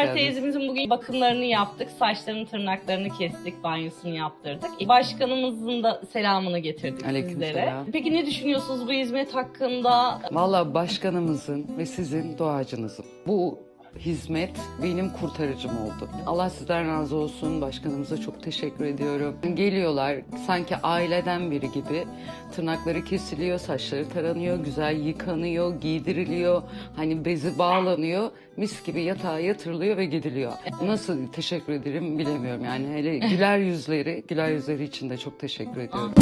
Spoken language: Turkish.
Hacer teyzemizin bugün bakımlarını yaptık. Saçlarını, tırnaklarını kestik, banyosunu yaptırdık. Başkanımızın da selamını getirdik sizlere. Peki ne düşünüyorsunuz bu hizmet hakkında? Valla başkanımızın ve sizin doğacınızın bu hizmet benim kurtarıcım oldu. Allah sizden razı olsun. Başkanımıza çok teşekkür ediyorum. Geliyorlar sanki aileden biri gibi. Tırnakları kesiliyor, saçları taranıyor, güzel yıkanıyor, giydiriliyor. Hani bezi bağlanıyor. Mis gibi yatağa yatırılıyor ve gidiliyor. Nasıl teşekkür ederim bilemiyorum. Yani hele güler yüzleri, güler yüzleri için de çok teşekkür ediyorum.